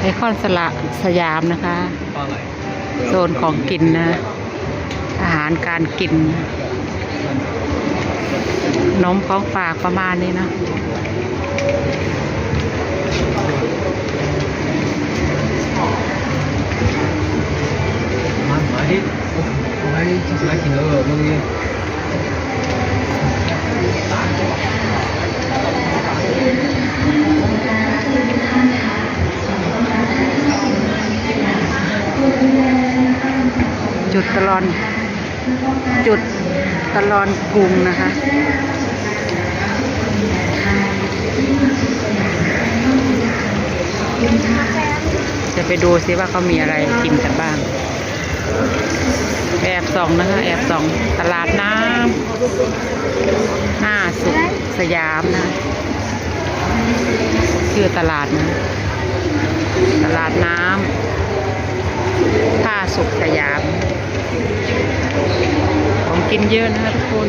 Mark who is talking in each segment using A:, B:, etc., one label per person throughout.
A: ไอคอนสละสยามนะคะ โซนของกินนะ อาหารการกินนมของฝากประมาณนี้นะ จุดตลอน จุดตลอนกรุงนะคะ จะไปดูซิว่าเขามีอะไรกินกันบ้าง แอบส่องนะคะ แอบส่อง ตลาดน้ำหน้าสุขสยามนะชื่อตลาดนะ ตลาดน้ำ ผ้าสุขสยาม ของกินเยอะนะคะทุกคน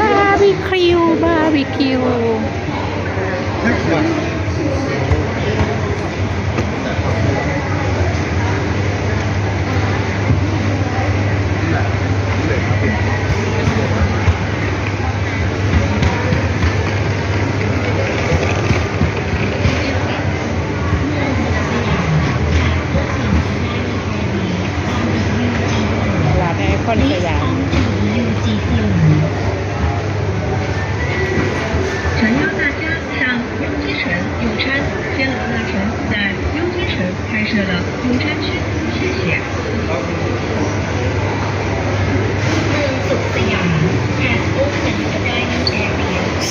A: บาร์บีคิวบาร์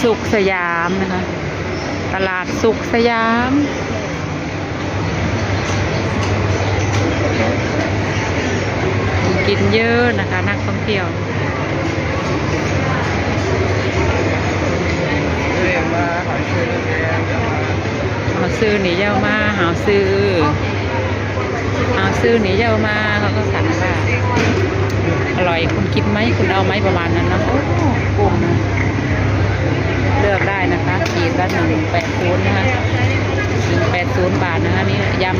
A: สุขสยามนะคะ ตลาดสุขสยาม กินเยอะนะคะ นักท่องเที่ยวหาซื้อหนีเย้ามาหาซื้อหาซื้อหนีเย้ามาเขาก็สั่งว่าอร่อยคุณคิดไหมคุณเอาไหมประมาณนั้นนะโอ้กุ้งนะเลือก ได้นะคะขีดละหนึ่งแปดศูนย์นะคะหนึ่งแปดศูนย์บาทนะคะนี่ยำ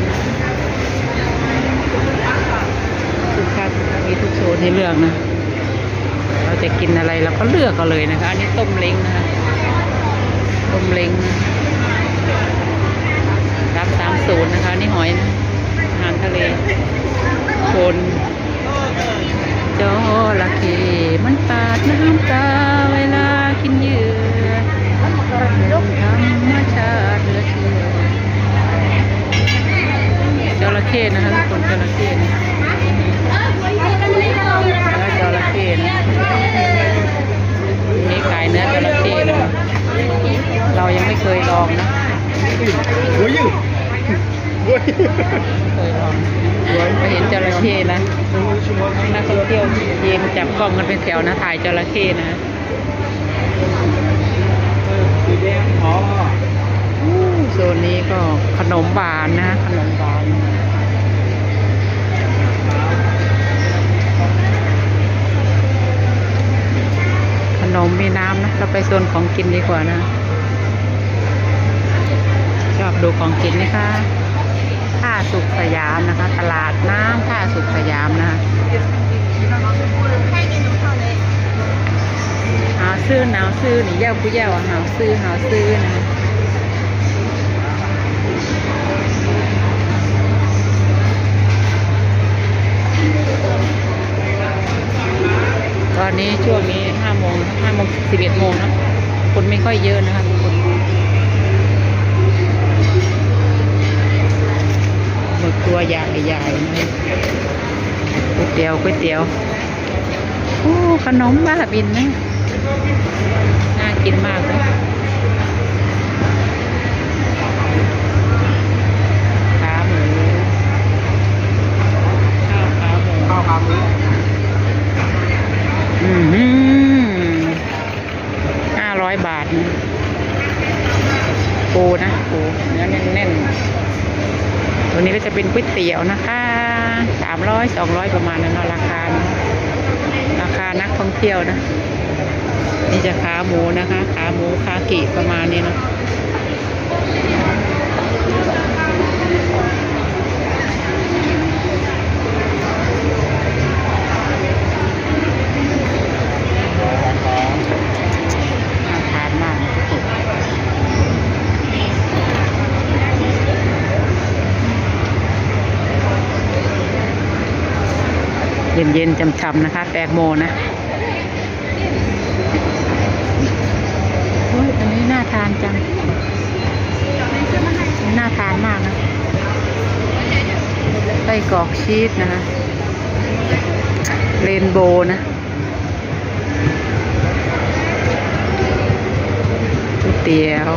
A: ทุกครับมีทุกโซนให้เลือกนะ เราจะกินอะไรเราก็เลือกเอาเลยนะคะ อันนี้ต้มเล้งนะคะ ต้มเล้งสามสามศูนย์นะคะนี่หอยนะอาหารทะเลคนจระเข้มันปาดน้ำตากินเหยื่อธรรมชาติเหลือเชื่อจระ เข้นะคะทุกคนจระเข้นะจระเข้นะนี่ขายเนื้อจระเข้นะเรายังไม่เคยลองนะ
B: โอ้ย
A: เคยลองไปเห็นจระเข้นะนักท่องเที่ยวเย็นจับกล้องกันเป็นแถวนะถ่ายจระเข้นะโซนนี้ก็ขนมหวานนะขนมหวาน นมมีน้ำนะเราไปโซนของกินดีกว่านะ ชอบดูของกินนี่ค่ะท่าสุขสยามนะคะ ตลาดน้ำท่าสุขสยามนะคะหาซื้อหนาวซื้อนี่เย้าผู้เย้าอะหาซื้อหาซื้อนะตอนนี้ช่วงนี้ โมงสิบเอ็ดโมงนะคนไม่ค่อยเยอะนะคะทุกคนหมึกตัวใหญ่ใหญ่ๆนะก๋วยเตี๋ยวก๋วยเตี๋ยวโอ้ขนมบ้าบินนะน่ากินมากเลยขาหมูข้าวขาหมู
B: ข้าวขาหมู
A: อืมห้าร้อยบาทนะปูนะปูเนื้อ แน่นๆ ตัวนี้ก็จะเป็นก๋วยเตี๋ยวนะคะสามร้อยสองร้อยประมาณนั้นราคาราคานักท่องเที่ยวนะ นี่จะขาหมูนะคะ ขาหมูคากิประมาณนี้เนาะน่าทานมากนะทุกคนเย็นๆจำๆนะคะ แตงโมนะโอ้ยอันนี้น่าทานจัง น่าทานมากนะไส้กรอกชีสนะคะเรนโบว์นะก๋วยเตี๋ยว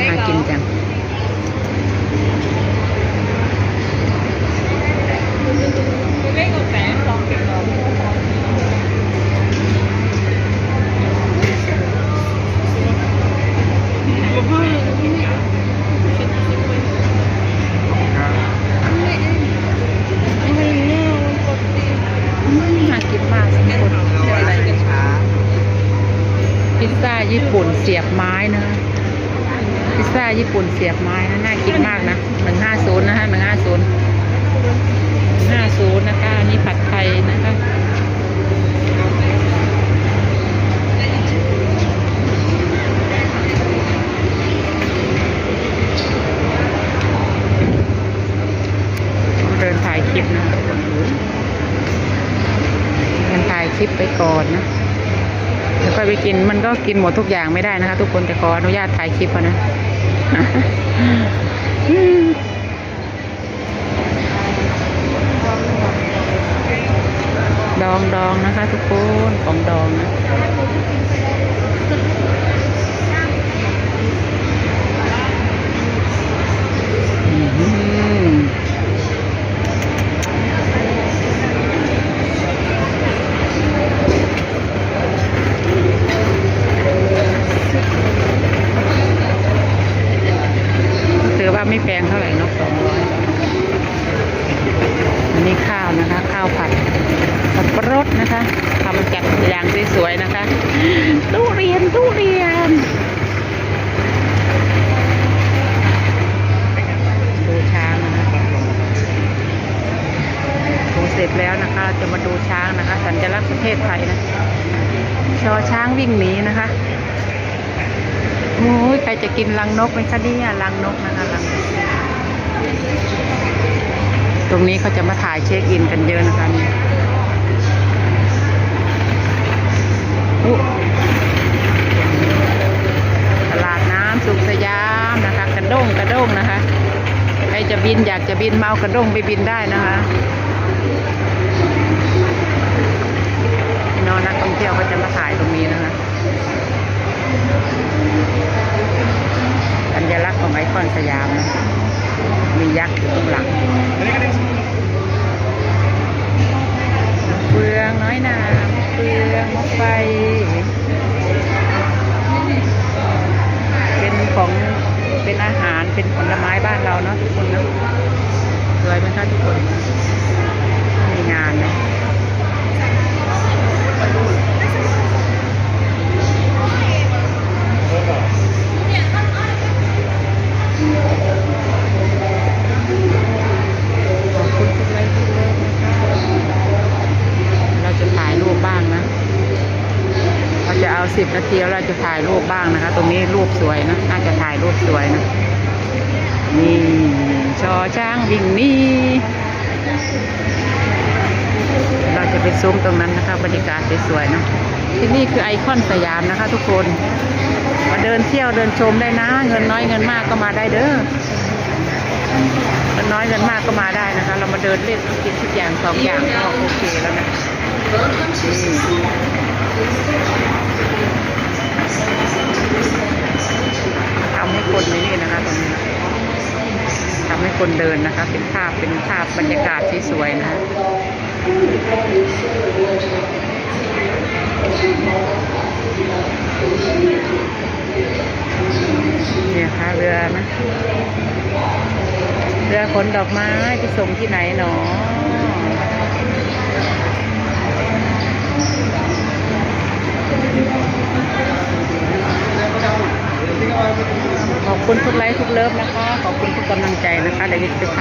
A: น่ากินจัง น่ากินมากทุกคน
B: อะไรกันช้า
A: พิซซ่าญี่ปุ่นเสียบไม้นะ พิซซ่าญี่ปุ่นเสียบไม้นะน่ากินมากนะหนึ่งห้าศูนย์นะฮะหนึ่งห้าศูนย์ห้าศูนย์นะคะนี่ผัดไทยนะคะเดินถ่ายคลิปนะเดินถ่ายคลิปไปก่อนนะ แล้วก็ไปกิน มันก็กินหมดทุกอย่างไม่ได้นะคะ ทุกคนแต่ขออนุญาตถ่ายคลิปนะดองดองนะคะ ทุกคนของดองนะอื้อหือถือว่าไม่ แพงเท่าไหร่นกสองร้อยอันนี้ข้าวนะคะ ข้าวผัดสับปะรดนะคะทำจัดอย่างสวยๆนะคะตู้เรียนตู้เรียนดูช้างนะคะดูเสร็จแล้วนะคะจะมาดูช้างนะคะ สัญลักษณ์ประเทศไทยนะชอช้างวิ่งหนีนะคะโอ้ยใครจะกินรังนกไหมคะเนี่ยรังนกนะคะรังนก ตรงนี้เขาจะมาถ่ายเช็คอินกันเยอะนะคะนี่ตลาดน้ำสุขสยามนะคะ กระด้งกระด้งนะคะใครจะบินอยากจะบินเมากระด้งไปบินได้นะคะน้องนักท่องเที่ยวก็จะมาถ่ายตรงนี้นะคะสัญลักษณ์ของไอคอนสยามนะมียักษ์อยู่ตรงหลัง เราเนาะทุกคนนะสวยไหมคะทุกคนมีงานนะขอบคุณทุกไลค์ทุกเลิฟนะคะเราจะถ่ายรูปบ้างนะเราจะเอาสิบนาทีแล้วเราจะถ่ายรูปบ้างนะคะ ตรงนี้รูปสวยนะ น่าจะถ่ายรูปสวยนะ นี่ชอช้างวิ่งนี่เราจะไปซูมตรงนั้นนะคะ บรรยากาศสวยๆเนอะที่นี่คือไอคอนสยามนะคะ ทุกคนมาเดินเที่ยวเดินชมได้นะ เงินน้อยเงินมากก็มาได้เด้อเงินน้อยเงินมากก็มาได้นะคะ เรามาเดินเล่นกินทุกอย่างสองอย่างก็โอเคแล้วนะ คนเดินนะคะ เป็นภาพเป็นภาพบรรยากาศที่สวยนะเนี่ยค่ะ
C: เเรื
A: อนะ เรือขนดอกไม้ไปส่งที่ไหนหนอ ขอบคุณทุกไลค์ทุกเลิฟนะคะ ขอบคุณทุกกำลังใจนะคะเดี๋ยวจะไป